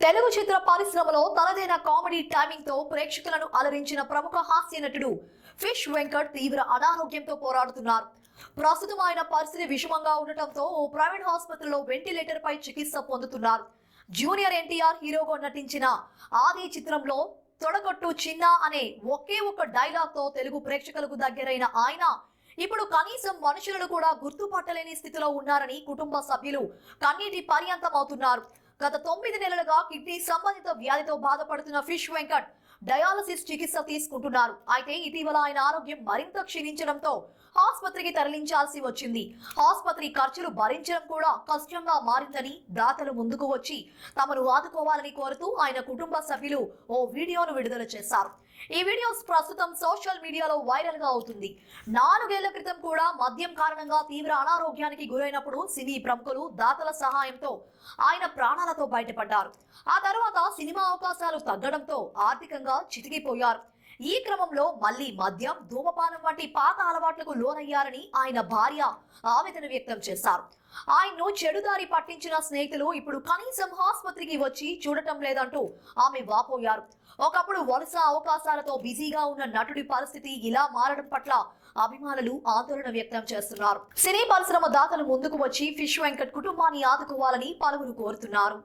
తెలుగు చిత్ర పరిశ్రమలో తనదైన కామెడీ టైమింగ్తో ప్రేక్షకులను అలరించిన ప్రముఖ హాస్య నటుడు ఫిష్ వెంకట్ తీవ్ర అనారోగ్యంతో పోరాడుతున్నారు. ప్రస్తుతం ఆయన పరిస్థితి విషమంగా ఉండటంతో ఓ ప్రైవేట్ ఆసుపత్రిలో వెంటిలేటర్ పై చికిత్స పొందుతున్నారు. జూనియర్ ఎన్టీఆర్ హీరోగా నటించిన ఆది చిత్రంలో తొడగొట్టు చిన్న అనే ఒకే ఒక డైలాగ్తో తెలుగు ప్రేక్షకులకు దగ్గరైన ఆయన ఇప్పుడు కనీసం మనుషులను కూడా గుర్తుపట్టలేని స్థితిలో ఉన్నారని కుటుంబ సభ్యులు కన్నీటి పర్యంతం అవుతున్నారు గత తొమ్మిది నెలలుగా కిడ్నీ సంబంధిత వ్యాధితో బాధపడుతున్న ఫిష్ వెంకట్ డయాలసిస్ చికిత్స తీసుకుంటున్నారు. అయితే ఇటీవల ఆయన ఆరోగ్యం మరింత క్షీణించడంతో ఆసుపత్రికి తరలించాల్సి వచ్చింది. ఆసుపత్రి ఖర్చులు భరించడం కూడా కష్టంగా మారిందని దాతలు ముందుకు వచ్చి తమను ఆదుకోవాలని కోరుతూ ఆయన కుటుంబ సభ్యులు ఓ వీడియోను విడుదల చేశారు. ఈ వీడియోస్ ప్రస్తుతం సోషల్ మీడియాలో వైరల్గా అవుతుంది. నాలుగేళ్ళ క్రితం కూడా మద్యం కారణంగా తీవ్ర అనారోగ్యానికి గురైనప్పుడు సినీ ప్రముఖులు దాతల సహాయంతో ఆయన ప్రాణాలతో బయటపడ్డారు. ఆ తర్వాత సినిమా అవకాశాలు తగ్గడంతో ఆర్థికంగా చితికిపోయారు. ఈ క్రమంలో మళ్ళీ మద్యం ధూమపానం వంటి పాత అలవాట్లకు లోనయ్యారని ఆయన భార్య ఆవేదన వ్యక్తం చేశారు. ఆయన్ను చెడుదారి పట్టించిన స్నేహితులు ఇప్పుడు కనీసం ఆసుపత్రికి వచ్చి చూడటం లేదంటూ ఆమె వాపోయారు. ఒకప్పుడు వలస అవకాశాలతో బిజీగా ఉన్న నటుడి పరిస్థితి ఇలా మారడం పట్ల అభిమానులు ఆందోళన వ్యక్తం చేస్తున్నారు. సినీ పరిశ్రమ దాతలు ముందుకు వచ్చి ఫిష్ వెంకట్ కుటుంబాన్ని ఆదుకోవాలని పలువురు కోరుతున్నారు.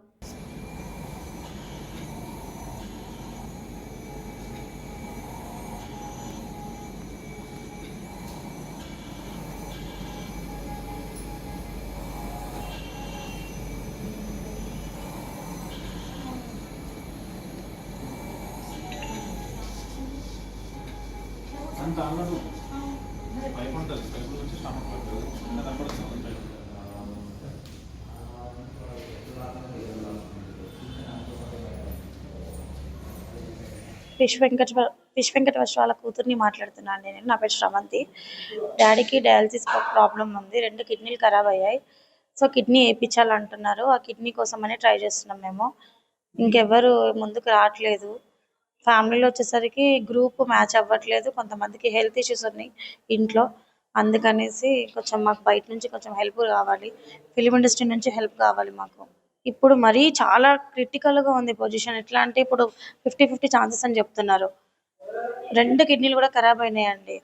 అంత అన్నదు పైపు ఉంటుంది పైపు నుంచి స్టమక్ పడుతుంది కనపడుతుంది పైపు వెంకట వాళ్ళ కూతుర్ని మాట్లాడుతున్నాను నేను. నా పేరు శ్రవంతి. డాడీకి డయాలసిస్ ప్రాబ్లం ఉంది. రెండు కిడ్నీలు ఖరాబ్ అయ్యాయి. సో కిడ్నీ వేయించాలంటున్నారు. ఆ కిడ్నీ కోసమని ట్రై చేస్తున్నాం మేము. ఇంకెవరు ముందుకు రావట్లేదు. ఫ్యామిలీలో వచ్చేసరికి గ్రూప్ మ్యాచ్ అవ్వట్లేదు. కొంతమందికి హెల్త్ ఇష్యూస్ ఉన్నాయి ఇంట్లో. అందుకనేసి కొంచెం మాకు బయట నుంచి కొంచెం హెల్ప్ కావాలి. ఫిలిం ఇండస్ట్రీ నుంచి హెల్ప్ కావాలి మాకు. ఇప్పుడు మరీ చాలా క్రిటికల్గా ఉంది పొజిషన్ ఎట్లా అంటే ఇప్పుడు ఫిఫ్టీ ఫిఫ్టీ ఛాన్సెస్ అని చెప్తున్నారు. రెండు కిడ్నీలు కూడా ఖరాబ్ అయినాయండి.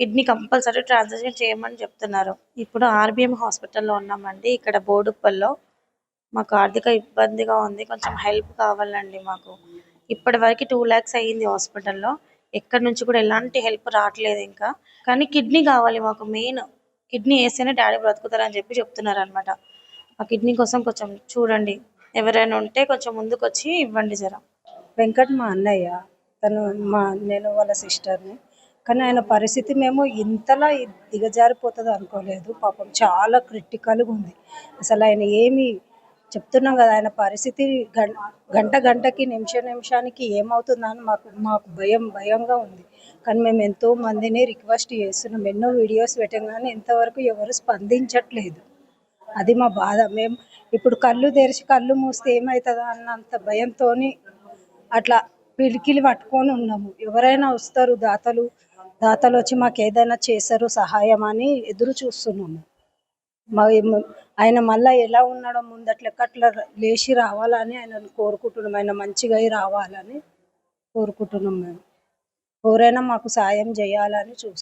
కిడ్నీ కంపల్సరీ ట్రాన్సాక్షన్ చేయమని చెప్తున్నారు. ఇప్పుడు ఆర్బిఎం హాస్పిటల్లో ఉన్నామండి. ఇక్కడ బోడుప్పల్లో మాకు ఆర్థిక ఇబ్బందిగా ఉంది. కొంచెం హెల్ప్ కావాలండి మాకు. ఇప్పటి వరకు టూ ల్యాక్స్ అయ్యింది హాస్పిటల్లో. ఎక్కడి నుంచి కూడా ఎలాంటి హెల్ప్ రావట్లేదు ఇంకా. కానీ కిడ్నీ కావాలి మాకు మెయిన్. కిడ్నీ వేస్తేనే డాడీ బ్రతుకుతారని చెప్పి చెప్తున్నారు అనమాట ఆ కిడ్నీ కోసం కొంచెం చూడండి. ఎవరైనా ఉంటే కొంచెం ముందుకు వచ్చి ఇవ్వండి జర. వెంకట్ మా అన్నయ్య తను మా నేను వాళ్ళ సిస్టర్ని. కానీ ఆయన పరిస్థితి మేము ఇంతలా దిగజారిపోతుంది అనుకోలేదు. పాపం చాలా క్రిటికల్గా ఉంది. అసలు ఆయన ఏమి చెప్తున్నాం కదా ఆయన పరిస్థితి గంట గంటకి నిమిష నిమిషానికి ఏమవుతుందని మాకు మాకు భయం భయంగా ఉంది. కానీ మేము ఎంతో మందిని రిక్వెస్ట్ చేస్తున్నాం. ఎన్నో వీడియోస్ పెట్టాం కానీ ఇంతవరకు ఎవరు స్పందించట్లేదు. అది మా బాధ. మేము ఇప్పుడు కళ్ళు తెరిచి కళ్ళు మూస్తే ఏమవుతుందా అన్నంత భయంతో అట్లా పిలికిలి పట్టుకొని ఉన్నాము. ఎవరైనా వస్తారు దాతలు దాతలు వచ్చి మాకు ఏదైనా చేశారు సహాయం అని ఎదురు చూస్తున్నాము. ఆయన మళ్ళీ ఎలా ఉన్నాడో ముందట్లెక్క అట్లా లేచి రావాలని ఆయన కోరుకుంటున్నాం. ఆయన మంచిగా అయి రావాలని కోరుకుంటున్నాం మేము. ఎవరైనా మాకు సాయం చేయాలని చూస్తున్నాం